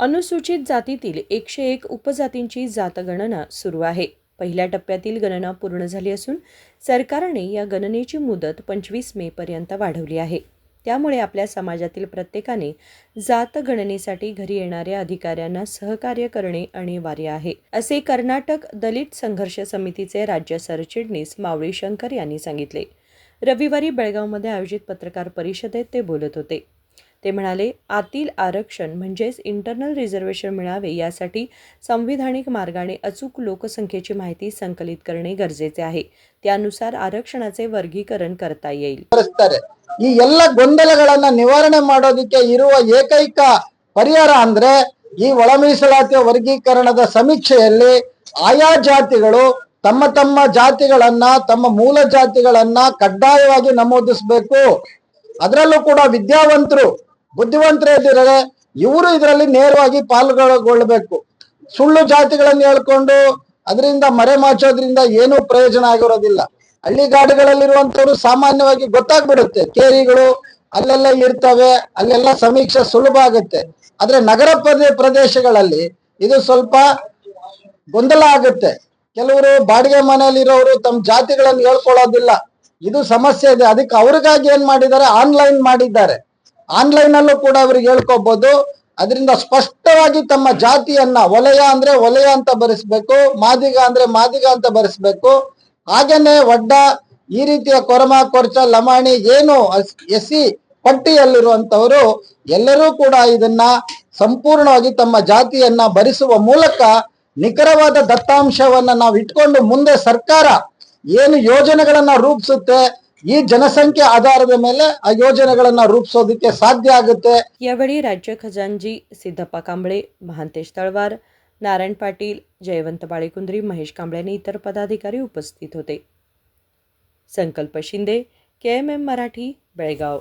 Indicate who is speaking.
Speaker 1: अनुसूचित जातीतील एकशे एक उपजातींची जातगणना सुरू आहे. पहिल्या टप्प्यातील गणना पूर्ण झाली असून सरकारने या गणनेची मुदत पंचवीस मेपर्यंत वाढवली आहे. त्यामुळे आपल्या समाजातील प्रत्येकाने जातगणनेसाठी घरी येणाऱ्या अधिकाऱ्यांना सहकार्य करणे अनिवार्य आहे. असे कर्नाटक दलित संघर्ष समितीचे राज्य सरचिटणीस मावळी शंकर यांनी सांगितले. रविवारी बेळगावमध्ये आयोजित पत्रकार परिषदेत ते बोलत होते. ते म्हणाले आतील आरक्षण म्हणजेच इंटरनल रिझर्वेशन मिळावे यासाठी संविधानिक मार्गाने अचूक लोकसंख्येची माहिती संकलित करणे गरजेचे आहे त्यानुसार आरक्षणाचे वर्गीकरण करता येईल
Speaker 2: ಕರೆಸ್ತಾರೆ ಈ ಎಲ್ಲ ಗೊಂದಲಗಳನ್ನ ನಿವಾರಣೆ ಮಾಡೋದಕ್ಕೆ ಇರುವ ಏಕೈಕ ಪರಿಹಾರ ಅಂದ್ರೆ ಈ ಒಳ ಮೀಸಲಾತಿಯ ವರ್ಗೀಕರಣದ ಸಮೀಕ್ಷೆಯಲ್ಲಿ ಆಯಾ ಜಾತಿಗಳು ತಮ್ಮ ತಮ್ಮ ಜಾತಿಗಳನ್ನ ತಮ್ಮ ಮೂಲ ಜಾತಿಗಳನ್ನ ಕಡ್ಡಾಯವಾಗಿ ನಮೂದಿಸಬೇಕು ಅದರಲ್ಲೂ ಕೂಡ ವಿದ್ಯಾವಂತರು ಬುದ್ಧಿವಂತರು ಇದ್ದರೆ ಇವರು ಇದರಲ್ಲಿ ನೇರವಾಗಿ ಪಾಲ್ಗೊಳ್ಳಬೇಕು ಸುಳ್ಳು ಜಾತಿಗಳನ್ನು ಹೇಳ್ಕೊಂಡು ಅದರಿಂದ ಮರೆಮಾಚೋದ್ರಿಂದ ಏನೂ ಪ್ರಯೋಜನ ಆಗಿರೋದಿಲ್ಲ. ಹಳ್ಳಿಗಾಡುಗಳಲ್ಲಿರುವಂತವ್ರು ಸಾಮಾನ್ಯವಾಗಿ ಗೊತ್ತಾಗ್ಬಿಡುತ್ತೆ. ಕೇರಿಗಳು ಅಲ್ಲೆಲ್ಲ ಇರ್ತವೆ, ಅಲ್ಲೆಲ್ಲ ಸಮೀಕ್ಷೆ ಸುಲಭ ಆಗುತ್ತೆ. ಆದ್ರೆ ನಗರ ಪ್ರದೇ, ಪ್ರದೇಶಗಳಲ್ಲಿ ಇದು ಸ್ವಲ್ಪ ಗೊಂದಲ ಆಗುತ್ತೆ. ಕೆಲವರು ಬಾಡಿಗೆ ಮನೆಯಲ್ಲಿರೋರು ತಮ್ಮ ಜಾತಿಗಳನ್ನು ಹೇಳ್ಕೊಳ್ಳೋದಿಲ್ಲ. ಇದು ಸಮಸ್ಯೆ ಇದೆ. ಅದಕ್ಕೆ ಅವ್ರಿಗಾಗಿ ಏನ್ ಮಾಡಿದ್ದಾರೆ? ಆನ್ಲೈನ್ ಮಾಡಿದ್ದಾರೆ. ಆನ್ಲೈನ್ ಅಲ್ಲೂ ಕೂಡ ಅವ್ರಿಗೆ ಹೇಳ್ಕೋಬಹುದು ಅದರಿಂದ ಸ್ಪಷ್ಟವಾಗಿ ತಮ್ಮ ಜಾತಿಯನ್ನ ವಲಯ ಅಂದ್ರೆ ವಲಯ ಅಂತ ಬರೆಸ್ಬೇಕು, ಮಾದಿಗ ಅಂದ್ರೆ ಮಾದಿಗ ಅಂತ ಬರೆಸ್ಬೇಕು. ಹಾಗೇನೆ ಒಡ್ಡ ಈ ರೀತಿಯ ಕೊರಮ, ಕೊರ್ಚ, ಲಮಾಣಿ, ಏನು ಎಸ್ ಪಟ್ಟಿಯಲ್ಲಿರುವಂತವರು ಎಲ್ಲರೂ ಕೂಡ ಇದನ್ನ ಸಂಪೂರ್ಣವಾಗಿ ತಮ್ಮ ಜಾತಿಯನ್ನ ಭರಿಸುವ ಮೂಲಕ ನಿಖರವಾದ ದತ್ತಾಂಶವನ್ನ ನಾವು ಇಟ್ಕೊಂಡು ಮುಂದೆ ಸರ್ಕಾರ ಏನು ಯೋಜನೆಗಳನ್ನ ರೂಪಿಸುತ್ತೆ ಈ ಜನಸಂಖ್ಯೆ ಆಧಾರದ ಮೇಲೆ ಆ ಯೋಜನೆಗಳನ್ನ ರೂಪಿಸೋದಕ್ಕೆ ಸಾಧ್ಯ ಆಗುತ್ತೆ
Speaker 1: यावेळी राज्य खजानजी सिद्धप्पा कांबळे महांतेश तळवार नारायण पाटील जयवंत बाळेकुंद्री महेश कांबळे आणि इतर पदाधिकारी उपस्थित होते Sankalp Shinde K M M Marathi Belgaum